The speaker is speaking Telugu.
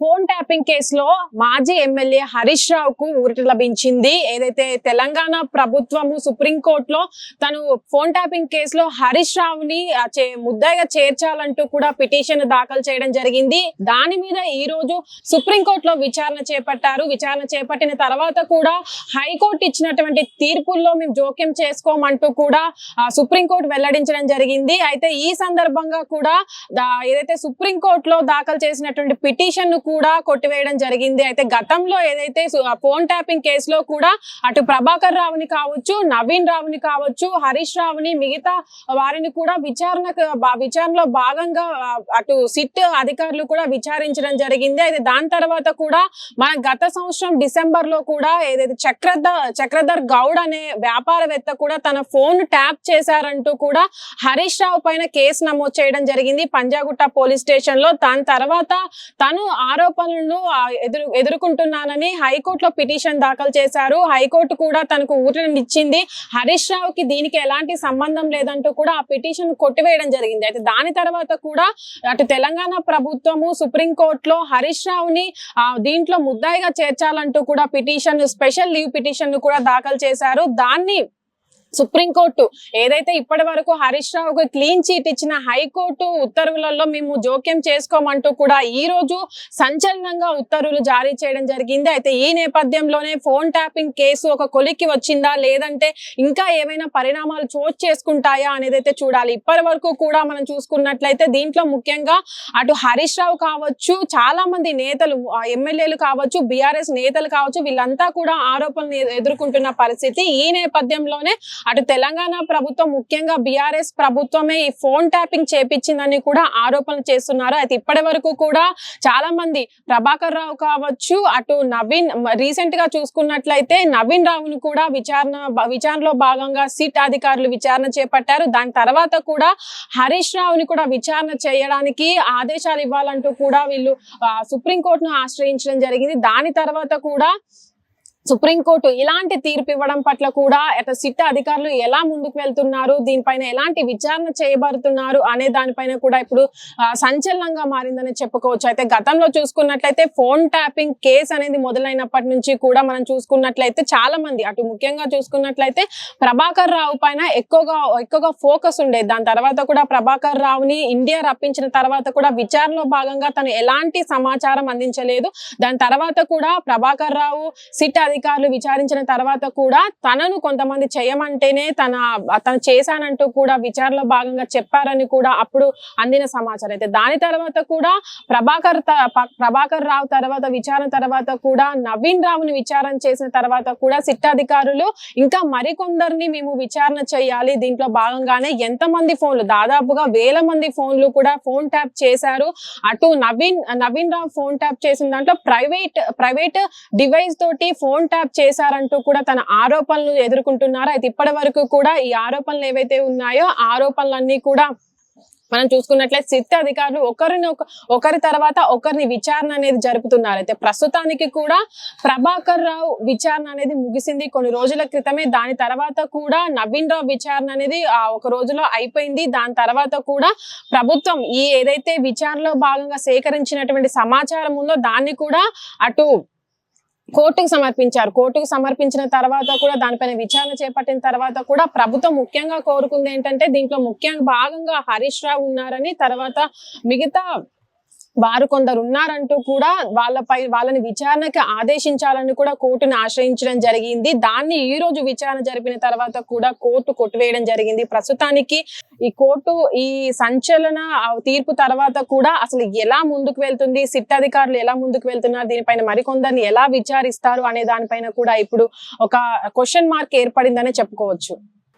ఫోన్ ట్యాపింగ్ కేసులో మాజీ ఎమ్మెల్యే హరీష్ రావుకు ఊరట లభించింది. ఏదైతే తెలంగాణ ప్రభుత్వము సుప్రీంకోర్టులో తను ఫోన్ ట్యాపింగ్ కేసులో హరీష్ రావుని ఆ, ముద్దాయిగా చేర్చాలంటూ కూడా పిటిషన్ దాఖలు చేయడం జరిగింది. దాని మీద ఈ రోజు సుప్రీంకోర్టులో విచారణ చేపట్టారు. విచారణ చేపట్టిన తర్వాత కూడా హైకోర్టు ఇచ్చినటువంటి తీర్పుల్లో మేము జోక్యం చేసుకోమంటూ కూడా సుప్రీంకోర్టు వెల్లడించడం జరిగింది. అయితే ఈ సందర్భంగా కూడా ఏదైతే సుప్రీంకోర్టులో దాఖలు చేసినటువంటి పిటిషన్ కూడా కొట్టివేయడం జరిగింది. అయితే గతంలో ఏదైతే ఫోన్ ట్యాపింగ్ కేసులో కూడా అటు ప్రభాకర్ రావుని కావచ్చు నవీన్ రావుని కావచ్చు హరీష్ రావుని మిగతా వారిని కూడా విచారణ విచారణలో భాగంగా అటు సిట్ అధికారులు కూడా విచారించడం జరిగింది. అయితే దాని తర్వాత కూడా మన గత సంవత్సరం డిసెంబర్లో కూడా ఏదైతే చక్రధర్ చక్రధర్ గౌడ్ అనే వ్యాపారవేత్త కూడా తన ఫోన్ ట్యాప్ చేశారంటూ కూడా హరీష్ రావు పైన కేసు నమోదు చేయడం జరిగింది. పంజాగుట్ట పోలీస్ స్టేషన్లో దాని తర్వాత తను ఆరోపణలను ఎదురు ఎదుర్కొంటున్నానని హైకోర్టులో పిటిషన్ దాఖలు చేశారు. హైకోర్టు కూడా తనకు ఊరటనిచ్చింది హరీష్ రావుకి దీనికి ఎలాంటి సంబంధం లేదంటూ కూడా ఆ పిటిషన్ కొట్టివేయడం జరిగింది. అయితే దాని తర్వాత కూడా అటు తెలంగాణ ప్రభుత్వము సుప్రీంకోర్టులో హరీష్ రావుని దీంట్లో ముద్దాయిగా చేర్చాలంటూ కూడా పిటిషన్ స్పెషల్ లీవ్ పిటిషన్ను కూడా దాఖలు చేశారు. దాన్ని సుప్రీంకోర్టు ఏదైతే ఇప్పటి వరకు హరీష్ రావుకు క్లీన్ చీట్ ఇచ్చిన హైకోర్టు ఉత్తర్వులలో మేము జోక్యం చేసుకోమంటూ కూడా ఈ రోజు సంచలనంగా ఉత్తర్వులు జారీ చేయడం జరిగింది. అయితే ఈ నేపథ్యంలోనే ఫోన్ ట్యాపింగ్ కేసు ఒక కొలిక్కి వచ్చిందా? లేదంటే ఇంకా ఏమైనా పరిణామాలు చోటు చేసుకుంటాయా అనేది అయితే చూడాలి. ఇప్పటి వరకు కూడా మనం చూసుకున్నట్లయితే దీంట్లో ముఖ్యంగా అటు హరీష్ రావు కావచ్చు చాలా మంది నేతలు ఎమ్మెల్యేలు కావచ్చు బీఆర్ఎస్ నేతలు కావచ్చు వీళ్ళంతా కూడా ఆరోపణలు ఎదుర్కొంటున్న పరిస్థితి. ఈ నేపథ్యంలోనే అటు తెలంగాణ ప్రభుత్వం ముఖ్యంగా బీఆర్ఎస్ ప్రభుత్వమే ఈ ఫోన్ ట్యాపింగ్ చేపించిందని కూడా ఆరోపణలు చేస్తున్నారు. అయితే ఇప్పటి వరకు కూడా చాలా మంది ప్రభాకర్ రావు కావచ్చు అటు నవీన్ రీసెంట్గా చూసుకున్నట్లయితే నవీన్ రావును కూడా విచారణ విచారణలో భాగంగా సిట్ అధికారులు విచారణ చేపట్టారు. దాని తర్వాత కూడా హరీష్ రావుని కూడా విచారణ చేయడానికి ఆదేశాలు ఇవ్వాలంటూ కూడా వీళ్ళు సుప్రీంకోర్టును ఆశ్రయించడం జరిగింది. దాని తర్వాత కూడా సుప్రీంకోర్టు ఇలాంటి తీర్పు ఇవ్వడం పట్ల కూడా అటు సిట్ అధికారులు ఎలా ముందుకు వెళ్తున్నారు? దీనిపైన ఎలాంటి విచారణ చేయబడుతున్నారు? అనే దానిపైన కూడా ఇప్పుడు సంచలనంగా మారిందని చెప్పుకోవచ్చు. అయితే గతంలో చూసుకున్నట్లయితే ఫోన్ ట్యాపింగ్ కేసు అనేది మొదలైనప్పటి నుంచి కూడా మనం చూసుకున్నట్లయితే చాలా మంది అటు ముఖ్యంగా చూసుకున్నట్లయితే ప్రభాకర్ రావు పైన ఎక్కువగా ఎక్కువగా ఫోకస్ ఉండేది దాని తర్వాత కూడా ప్రభాకర్ రావుని ఇండియా రప్పించిన తర్వాత కూడా విచారణలో భాగంగా తను ఎలాంటి సమాచారం అందించలేదు. దాని తర్వాత కూడా ప్రభాకర్ రావు సిట్ అధికారులు విచారించిన తర్వాత కూడా తనను కొంతమంది చేయమంటేనే తన తను చేశానంటూ కూడా విచారణలో భాగంగా చెప్పారని కూడా అప్పుడు అందిన సమాచారం. అయితే దాని తర్వాత కూడా ప్రభాకర్ ప్రభాకర్ రావు తర్వాత విచారణ తర్వాత కూడా నవీన్ రావుని విచారణ చేసిన తర్వాత కూడా సిట్ అధికారులు ఇంకా మరికొందరిని మేము విచారణ చేయాలి. దీంట్లో భాగంగానే ఎంతమంది ఫోన్లు దాదాపుగా వేల మంది ఫోన్లు కూడా ఫోన్ ట్యాప్ చేశారు. అటు నవీన్ నవీన్ రావు ఫోన్ ట్యాప్ చేసిన దాంట్లో ప్రైవేట్ ప్రైవేట్ డివైస్ తోటి ఫోన్ ట్యాప్ చేశారంటూ కూడా తన ఆరోపణలు ఎదుర్కొంటున్నారు. అయితే ఇప్పటి వరకు కూడా ఈ ఆరోపణలు ఏవైతే ఉన్నాయో ఆరోపణలన్నీ కూడా మనం చూసుకున్నట్లయితే సిట్ అధికారులు ఒకరిని ఒక ఒకరి తర్వాత ఒకరిని విచారణ అనేది జరుపుతున్నారు. అయితే ప్రస్తుతానికి కూడా ప్రభాకర్ రావు విచారణ అనేది ముగిసింది. కొన్ని రోజుల క్రితమే దాని తర్వాత కూడా నవీన్ రావు విచారణ అనేది ఆ ఒక రోజులో అయిపోయింది. దాని తర్వాత కూడా ప్రభుత్వం ఈ ఏదైతే విచారణలో భాగంగా సేకరించినటువంటి సమాచారం ఉందో దాన్ని కూడా అటు కోర్టుకు సమర్పించారు. కోర్టుకు సమర్పించిన తర్వాత కూడా దానిపైన విచారణ చేపట్టిన తర్వాత కూడా ప్రభుత్వం ముఖ్యంగా కోరుకుంది ఏంటంటే దీంట్లో ముఖ్యంగా భాగంగా హరీష్ రావు ఉన్నారని తర్వాత మిగతా వారు కొందరు ఉన్నారంటూ కూడా వాళ్ళపై వాళ్ళని విచారణకి ఆదేశించాలని కూడా కోర్టును ఆశ్రయించడం జరిగింది. దాన్ని ఈ రోజు విచారణ జరిపిన తర్వాత కూడా కోర్టు కొట్టివేయడం జరిగింది. ప్రస్తుతానికి ఈ కోర్టు ఈ సంచలన తీర్పు తర్వాత కూడా అసలు ఎలా ముందుకు వెళ్తుంది సిట్ అధికారులు ఎలా ముందుకు వెళ్తున్నారు దీనిపైన మరికొందరిని ఎలా విచారిస్తారు అనే దానిపైన కూడా ఇప్పుడు ఒక క్వశ్చన్ మార్క్ ఏర్పడిందనే చెప్పుకోవచ్చు.